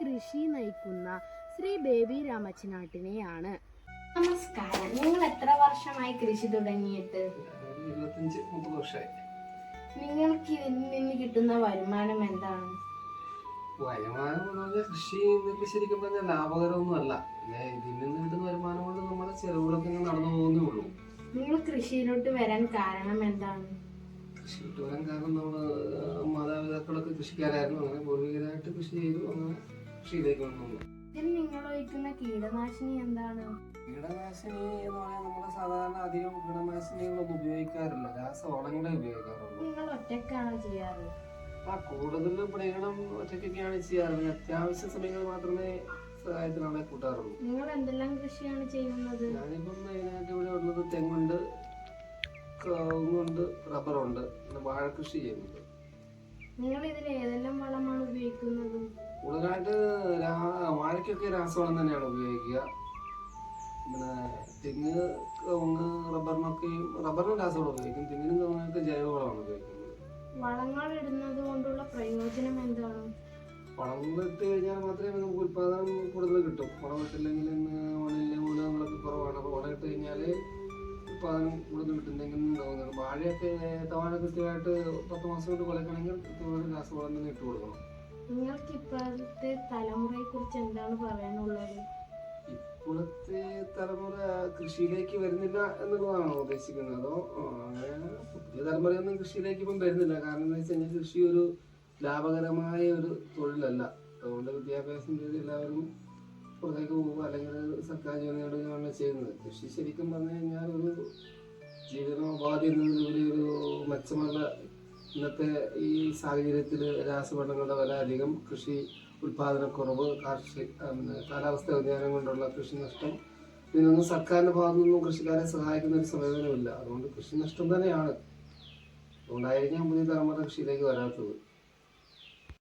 കൃഷി നയിക്കുന്ന ശ്രീ ബേബി രാമച്ചനാട്ടിനെയാണ്. നമസ്കാരം. നിങ്ങൾ എത്ര വർഷമായി കൃഷി തുടങ്ങിയിട്ട്? നിങ്ങൾക്ക് ഇതിൽ നിന്ന് കിട്ടുന്ന വരുമാനം എന്താണ്? വരുമാനം എന്ന് കൃഷി എന്നൊക്കെ ശരിക്കും പറഞ്ഞാൽ ലാഭകരമൊന്നും അല്ല. ഇതിൽ നിന്ന് കിട്ടുന്ന വരുമാനം കൊണ്ട് നമ്മുടെ ചെലവുകളൊക്കെ നടന്നു പോകുന്നേ ഉള്ളൂ. നിങ്ങൾ കൃഷിയിലോട്ട് വരാൻ കാരണം എന്താണ്? കൃഷി വിട്ട് വരാൻ കാരണം നമ്മൾ മാതാപിതാക്കളൊക്കെ കൃഷിക്കാരായിരുന്നു. അങ്ങനെ പൂർവികരായിട്ട് കൃഷി ചെയ്തു. അങ്ങനെ കൃഷിയിലേക്ക് വന്നു. നിങ്ങൾ ഒഴിക്കുന്ന കീടനാശിനി എന്താണ്? കീടനാശിനി എന്ന് പറയാൻ നമ്മൾ സാധാരണ അധികം കീടനാശിനികളൊന്നും ഉപയോഗിക്കാറില്ല. രാസവളങ്ങളെ ഉപയോഗിക്കാറുള്ളൂ. നിങ്ങൾ ഒറ്റക്കാണോ ചെയ്യാറ്? ആ കൂടുതലും പ്രകടനം ഒറ്റയ്ക്കൊക്കെയാണ് ചെയ്യാറ്. അത്യാവശ്യ സമയങ്ങളിൽ മാത്രമേ സഹായത്തിന് കൂട്ടാറുള്ളൂ. നിങ്ങൾ എന്തെല്ലാം കൃഷിയാണ് ചെയ്യുന്നത്? ഞാനിപ്പം മെയിനായിട്ട് ഇവിടെ ഉള്ളത് തെങ്ങുണ്ട് കവുങ്ങുണ്ട് റബ്ബറുണ്ട്. പിന്നെ വാഴ കൃഷി ചെയ്യുന്നുണ്ട്. നിങ്ങൾ ഇതിൽ ഏതെല്ലാം വളമാണ് ഉപയോഗിക്കുന്നത്? കൂടുതലായിട്ട് വാഴയ്ക്കൊക്കെ രാസവളം തന്നെയാണ് ഉപയോഗിക്കുക. പിന്നെ തെങ്ങ് കവുങ്ങ് റബ്ബറിനൊക്കെ റബ്ബറിന് രാസവളം ഉപയോഗിക്കും. തെങ്ങിനും കവുങ്ങിനൊക്കെ ജൈവവളമാണ് ഉപയോഗിക്കുന്നത്. വളങ്ങൾ ഇടുന്നത് കൊണ്ടുള്ള പ്രയോജനം എന്താണ്? വളം ഇട്ട് കഴിഞ്ഞാൽ മാത്രമേ നമുക്ക് ഉൽപാദനം കൂടുതൽ കിട്ടും. വളം ഇട്ടില്ലെങ്കിൽ മണ്ണിലെ മൂലങ്ങളൊക്കെ കുറവാണ്. അപ്പോൾ വളം ഇട്ട് കഴിഞ്ഞാൽ ഉൽപ്പാദനം കൂടുതൽ കിട്ടുന്നെങ്കിൽ തോന്നുന്നത് വാഴയൊക്കെ തവണ കൃത്യമായിട്ട് പത്ത് മാസം കൊണ്ട് കൊലക്കണമെങ്കിൽ കൃത്യമായിട്ട് രാസവളം തന്നെ ഇട്ട് കൊടുക്കണം. നിങ്ങൾക്ക് ഇപ്പോഴത്തെ തലമുറയെ കുറിച്ച് എന്താണ് പറയാനുള്ളത്? ഇപ്പോഴത്തെ തലമുറ കൃഷിയിലേക്ക് വരുന്നില്ല എന്നുള്ളതാണോ ഉദ്ദേശിക്കുന്നത്? അതോ അങ്ങനെ പുതിയ തലമുറയൊന്നും കൃഷിയിലേക്ക് ഇപ്പം വരുന്നില്ല. കാരണം എന്താ വെച്ച് കഴിഞ്ഞാൽ കൃഷി ഒരു ലാഭകരമായ ഒരു തൊഴിലല്ല. അതുകൊണ്ട് വിദ്യാഭ്യാസം ചെയ്ത് എല്ലാവരും പുറത്തേക്ക് പോകുക അല്ലെങ്കിൽ സർക്കാർ ജോലി നേടുകയാണ് ചെയ്യുന്നത്. കൃഷി ശരിക്കും പറഞ്ഞു കഴിഞ്ഞാൽ ഒരു ജീവനോപാധി എന്നതിലുപരി ഒരു മെച്ചമുള്ള ഇന്നത്തെ ഈ സാഹചര്യത്തിൽ രാസവളങ്ങളുടെ വില അധികം കൃഷി ഉൽപാദനക്കുറവ് കാർഷിക കാലാവസ്ഥ വ്യതിയാനം കൊണ്ടുള്ള കൃഷി നഷ്ടം. ഇതിനൊന്നും സർക്കാരിന്റെ ഭാഗത്തു നിന്നും കൃഷിക്കാരെ സഹായിക്കുന്ന ഒരു സമീപനമില്ല. അതുകൊണ്ട് കൃഷി നഷ്ടം തന്നെയാണ്. അതുകൊണ്ടായിരിക്കാം പുതിയ തലമുറ കൃഷിയിലേക്ക് വരാത്തത്.